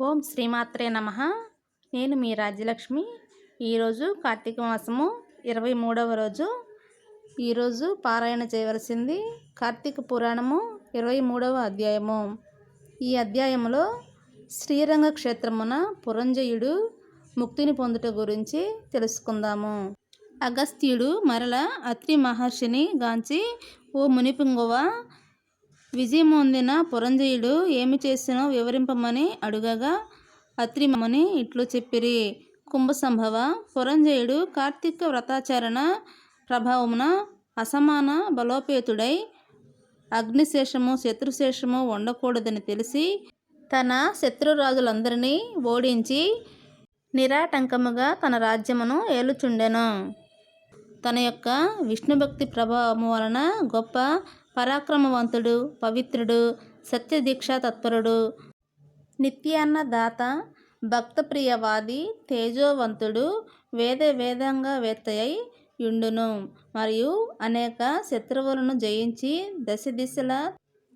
ఓం శ్రీమాత్రే నమ. నేను మీ రాజ్యలక్ష్మి. ఈరోజు కార్తీక మాసము ఇరవై మూడవ రోజు. ఈరోజు పారాయణ చేయవలసింది కార్తీక పురాణము ఇరవై మూడవ అధ్యాయము. ఈ అధ్యాయంలో శ్రీరంగ క్షేత్రమున పురంజయుడు ముక్తిని పొందుట గురించి తెలుసుకుందాము. అగస్త్యుడు మరల అత్రి మహర్షిని గాంచి ఓ మునిపింగువ విజయమొందిన పురంజయుడు ఏమి చేసినో వివరింపమని అడుగగా అత్రిమని ఇట్లు చెప్పిరి. కుంభసంభవ పురంజయుడు కార్తీక వ్రతాచరణ ప్రభావమున అసమాన బలోపేతుడై అగ్నిశేషము శత్రుశేషము ఉండకూడదని తెలిసి తన శత్రురాజులందరినీ ఓడించి నిరాటంకముగా తన రాజ్యమును ఏలుచుండెను. తన యొక్క విష్ణుభక్తి ప్రభావము వలన గొప్ప పరాక్రమవంతుడు పవిత్రుడు సత్యదీక్షా తత్పరుడు నిత్యాన్నదాత భక్తప్రియవాది తేజోవంతుడు వేద వేదంగా వేత్తయ్యి యుండును. మరియు అనేక శత్రువులను జయించి దశ దిశల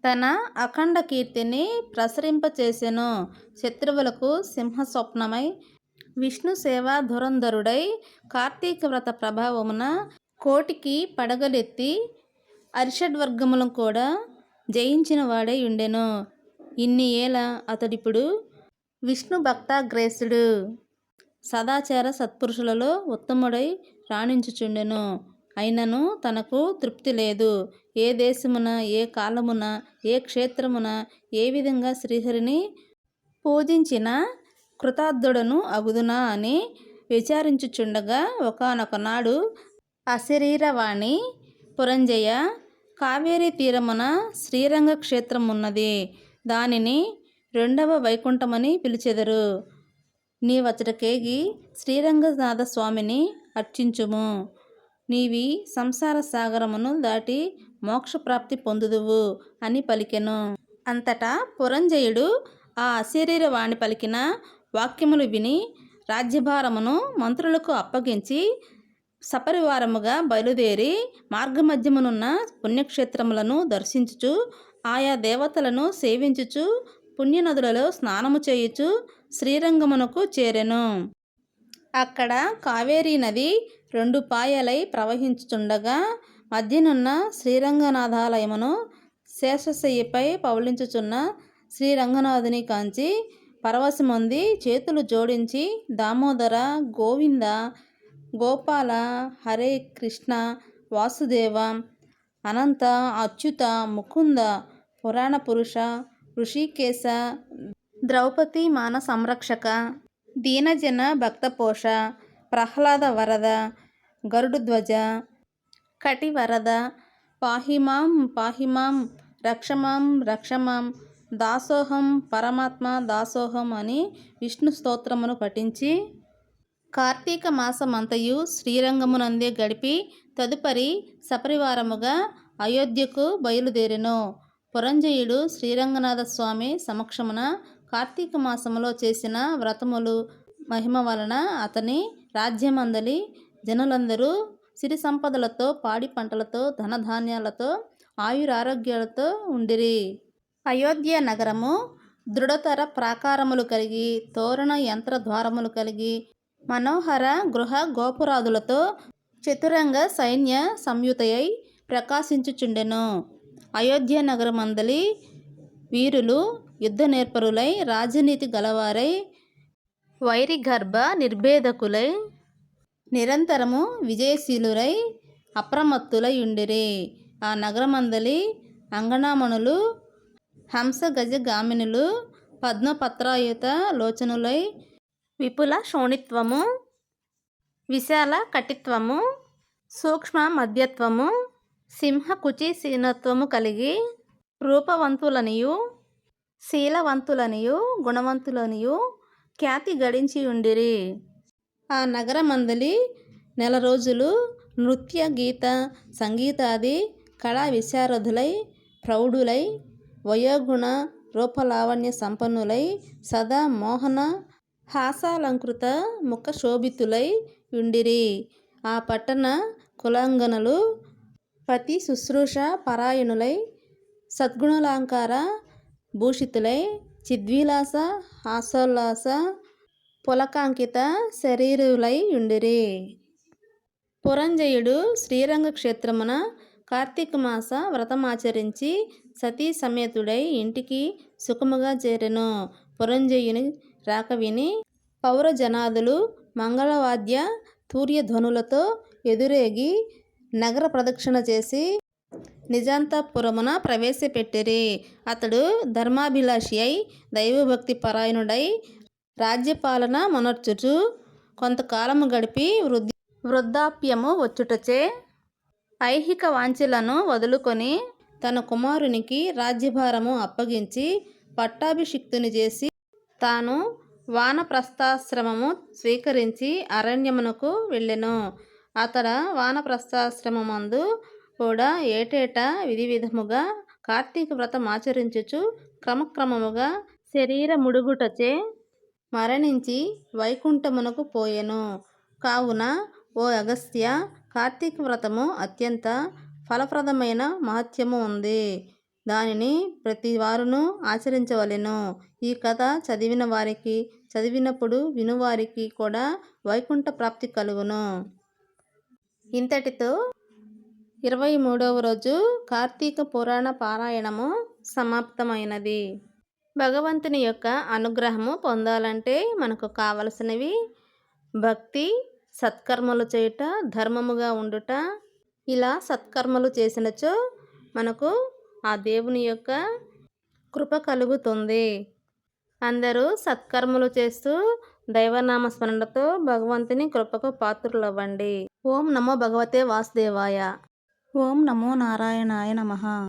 తన అఖండ కీర్తిని ప్రసరింపచేసెను. శత్రువులకు సింహ స్వప్నమై విష్ణు సేవా ధురంధరుడై కార్తీక వ్రత ప్రభావమున కోటికి పడగలెత్తి అరిషడ్వర్గములను కూడా జయించిన వాడై ఉండెను. ఇన్ని ఏళ్ళ అతడిప్పుడు విష్ణు భక్తాగ్రేసుడు సదాచార సత్పురుషులలో ఉత్తముడై రాణించుచుండెను. అయినను తనకు తృప్తి లేదు. ఏ దేశమున ఏ కాలమున ఏ క్షేత్రమున ఏ విధంగా శ్రీహరిని పూజించినా కృతార్థుడను అగుదునా అని విచారించుచుండగా ఒకనొక నాడు అశరీరవాణి పురంజయ కావేరీ తీరమున శ్రీరంగ క్షేత్రం ఉన్నది దానిని రెండవ వైకుంఠమని పిలిచెదరు. నీవచటకేగి శ్రీరంగనాథ స్వామిని అర్చించుము. నీవి సంసార సాగరమును దాటి మోక్షప్రాప్తి పొందుదువు అని పలికెను. అంతటా పురంజయుడు ఆ అశరీరవాణి పలికిన వాక్యములు విని రాజ్యభారమును మంత్రులకు అప్పగించి సపరివారముగా బయలుదేరి మార్గమధ్యమునున్న పుణ్యక్షేత్రములను దర్శించుచు ఆయా దేవతలను సేవించుచు పుణ్యనదులలో స్నానము చేయుచు శ్రీరంగమునకు చేరెను. అక్కడ కావేరీ నది రెండు పాయలై ప్రవహించుచుండగా మధ్యనున్న శ్రీరంగనాథాలయమును శేషశయ్యపై పవలించుచున్న శ్రీరంగనాథుని కాంచి పరవశముంది చేతులు జోడించి దామోదర గోవింద గోపాల హరే కృష్ణ వాసుదేవ అనంత అచ్యుత ముకుంద పురాణ పురుష ఋషికేశ ద్రౌపది మాన సంరక్షక దీనజన భక్తపోష ప్రహ్లాద వరద గరుడుధ్వజ కటివరద పాహిమాం పాహిమాం రక్షమాం రక్షమాం దాసోహం పరమాత్మ దాసోహం అని విష్ణు స్తోత్రమును పఠించి కార్తీక మాసమంతయు శ్రీరంగమునందే గడిపి తదుపరి సపరివారముగా అయోధ్యకు బయలుదేరెను. పురంజయుడు శ్రీరంగనాథ స్వామి సమక్షమున కార్తీక మాసములో చేసిన వ్రతములు మహిమ వలన అతని రాజ్యమందలి జనులందరూ సిరి సంపదలతో పాడి పంటలతో ధనధాన్యాలతో ఆయురారోగ్యాలతో ఉండిరి. అయోధ్య నగరము దృఢతర ప్రాకారములు కలిగి తోరణ యంత్ర ద్వారములు కలిగి మనోహర గృహ గోపురాదులతో చతురంగ సైన్య సంయుతయై ప్రకాశించుచుండెను. అయోధ్య నగరమందలి వీరులు యుద్ధ నేర్పరులై రాజనీతి గలవారై వైరిగర్భ నిర్భేదకులై నిరంతరము విజయశీలురై అప్రమత్తులై ఉండిరి. ఆ నగరమందలి అంగణామణులు హంస గజ గామినులు పద్మపత్రాయుత లోచనులై విపుల శోణిత్వము విశాల కటిత్వము సూక్ష్మ మధ్యత్వము సింహ కుచిసీనత్వము కలిగి రూపవంతులనియు శీలవంతులనియు గుణవంతులనియు ఖ్యాతి గడించి ఉండిరి ఆ నగరమందలి నెల రోజులు నృత్య గీత సంగీతాది కళా విశారథులై ప్రౌఢులై వయోగుణ రూపలావణ్య సంపన్నులై సదా మోహన హాసాలంకృత ముఖ శోభితులై ఉండిరి ఆ పట్టణ కులాంగనలు పతి శుశ్రూష పరాయణులై సద్గుణాలంకార భూషితులై చిద్విలాస హాసోల్లాస పులకాంకిత శరీరులై ఉండిరి పురంజయుడు శ్రీరంగ క్షేత్రమున కార్తీక మాస వ్రతమాచరించి సతీ సమేతుడై ఇంటికి సుఖముగా చేరెను. పురంజయుని రాక విని పౌరజనాదులు మంగళవాద్య తూర్యధ్వనులతో ఎదురేగి నగర ప్రదక్షిణ చేసి నిజాంతపురమున ప్రవేశపెట్టిరి. అతడు ధర్మాభిలాషి అయి దైవభక్తి పరాయణుడై రాజ్యపాలన మనర్చుచు కొంతకాలము గడిపి వృద్ధి వృద్ధాప్యము వచ్చుటచే ఐహిక వాంఛలను వదులుకొని తన కుమారునికి రాజ్యభారము అప్పగించి పట్టాభిషిక్తుని చేసి తాను వానప్రస్థాశ్రమము స్వీకరించి అరణ్యమునకు వెళ్ళెను. అతడ వానప్రస్థాశ్రమమందు కూడా ఏటేటా విధి విధముగా కార్తీక వ్రతం ఆచరించుచు క్రమక్రమముగా శరీర ముడుగుటచే మరణించి వైకుంఠమునకు పోయెను. కావున ఓ అగస్త్య కార్తీక వ్రతము అత్యంత ఫలప్రదమైన మహత్యము ఉంది. దానిని ప్రతి వారును ఆచరించవలెను. ఈ కథ చదివిన వారికి చదివినప్పుడు వినువారికి కూడా వైకుంఠ ప్రాప్తి కలుగును. ఇంతటితో ఇరవై మూడవ రోజు కార్తీక పురాణ పారాయణము సమాప్తమైనది. భగవంతుని యొక్క అనుగ్రహము పొందాలంటే మనకు కావలసినవి భక్తి సత్కర్మలు చేయుట ధర్మముగా ఉండుట ఇలా సత్కర్మలు చేసినచో మనకు ఆ దేవుని యొక్క కృప కలుగుతుంది. అందరూ సత్కర్మలు చేస్తూ దైవనామ స్మరణతో భగవంతుని కృపకు పాత్రులవ్వండి. ఓం నమో భగవతే వాసుదేవాయ. ఓం నమో నారాయణాయ నమః.